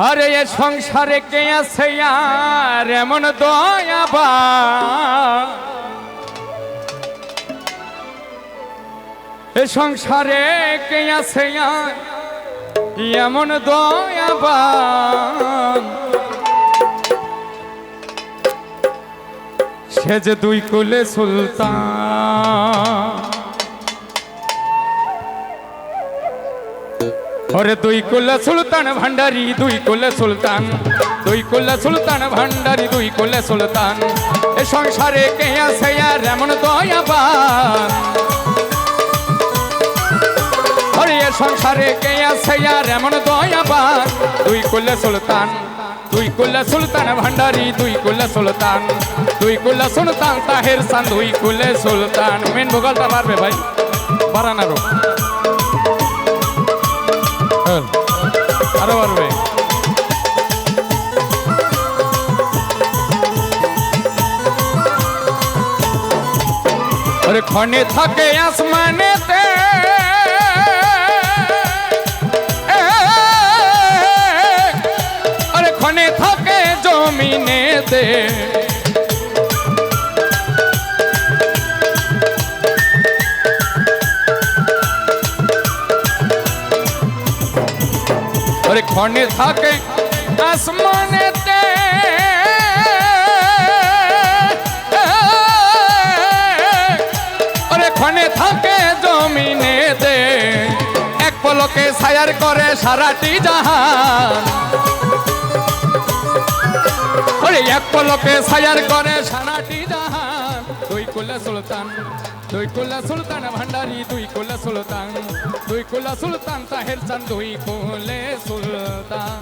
আরে এ সংসারে কে আছে আর এমন দয়াবা এ সংসারে কে আছে আর এমন দয়াবা সে যে দুই কুলে সুলতান ওরে দুই কুলে সুলতান ভান্ডারি, দুই কুলে সুলতান। দুই কুলে সুলতান ভান্ডারি, দুই কুলে সুলতান। এ সংসারে কে আছে আর এমন দয়াবান? ওরে এ সংসারে কে আছে আর এমন দয়াবান? দুই কুলে সুলতান, দুই কুলে সুলতান ভান্ডারি, দুই কুলে সুলতান। দুই কুলে সুলতান তাহের সান দুই কুলে সুলতান। মেন ভোগালটা মারবে ভাই। বারানারো আরে ক্ষণে থাকে আসমানেতে এ, আরে ক্ষণে থাকে জমিনেতে আরে ক্ষণে থাকে আসমানেতে পলকে সায়ার করে সারাটি জাহান। এক পলকে সায়ার করে সারাটি জাহান। দুই কুলে সুলতান, দুই কুলা সুলতান ভান্ডারি, দুই কুলা সুলতান, দুই কুলা সুলতান তাহের চান দুই কুলে সুলতান।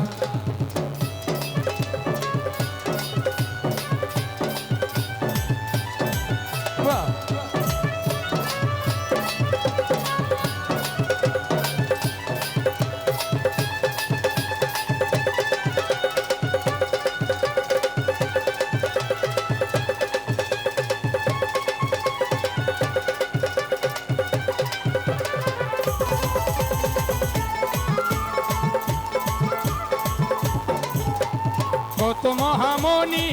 মহামণি।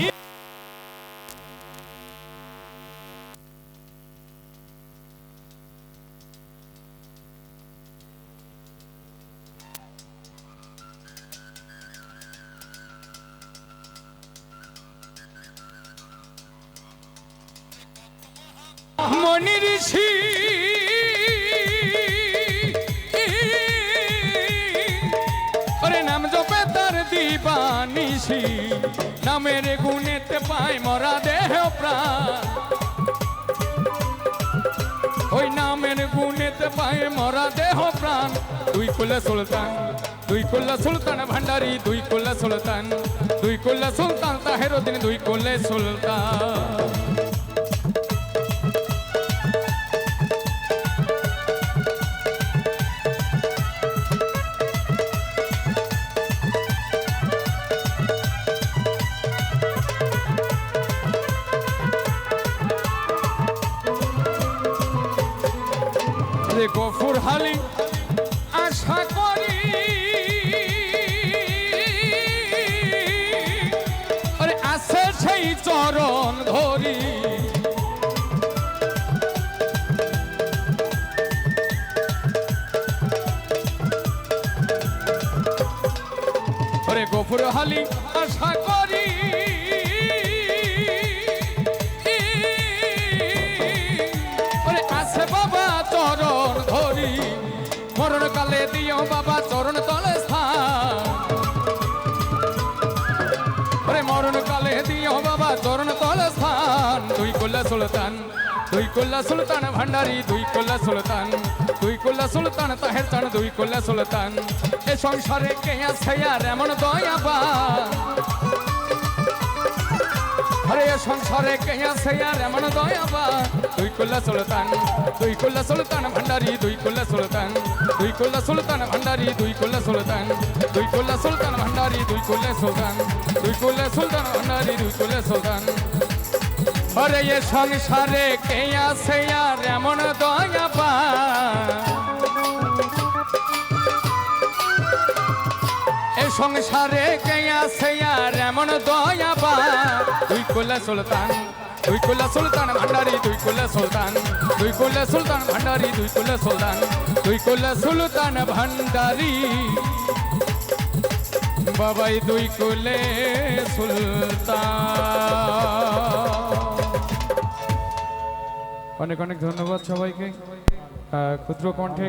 মনি ঋষি। দিবানিসি নামের গুণেতে পায় মরা দেহ প্রাণ। ওই নামের গুণেতে পায় মরা দেহ প্রাণ। দুই কুলে সুলতান, দুই কুল্লা সুলতান ভান্ডারি দুই কুল্লা সুলতান, দুই কুল্লা সুলতান তাহের দিন দুই কুলে সুলতান। গফুর হালি আশা করি। আরে আছে সেই চরণ ধরি। ওরে গফুর হালি আশা করি। কোল্লা সুলতান দুই কোল্লা সুলতান ভান্ডারি দুই কোল্লা সুলতান দুই কোল্লা সুলতান তাহের চান দুই কোল্লা সুলতান এ সংসারে কে আছে আর এমন দয়াবা আরে সংসারে কে আছে আর এমন দয়াবা দুই কোল্লা সুলতান দুই কোল্লা সুলতান ভান্ডারি দুই কোল্লা সুলতান দুই কোল্লা সুলতান ভান্ডারি দুই কোল্লা সুলতান দুই কোল্লা সুলতান ভান্ডারি দুই কোল্লা সুলতান দুই কোল্লা সুলতান ভান্ডারি দুই কোল্লা সুলতান আরে এ সংসারে কে আছে আর এমন দয়াবা এ সংসারে কে আছে আর এমন দয়াবা তুই কুলে সুলতান তুই কুলে সুলতান ভান্ডারি তুই কুলে সুলতান তুই কুলে সুলতান ভান্ডারি তুই কুলে সুলতান তুই কুলে সুলতান ভান্ডারি। বাবাই দুই কুলে সুলতান। অনেক অনেক ধন্যবাদ সবাইকে। ক্ষুদ্র কণ্ঠে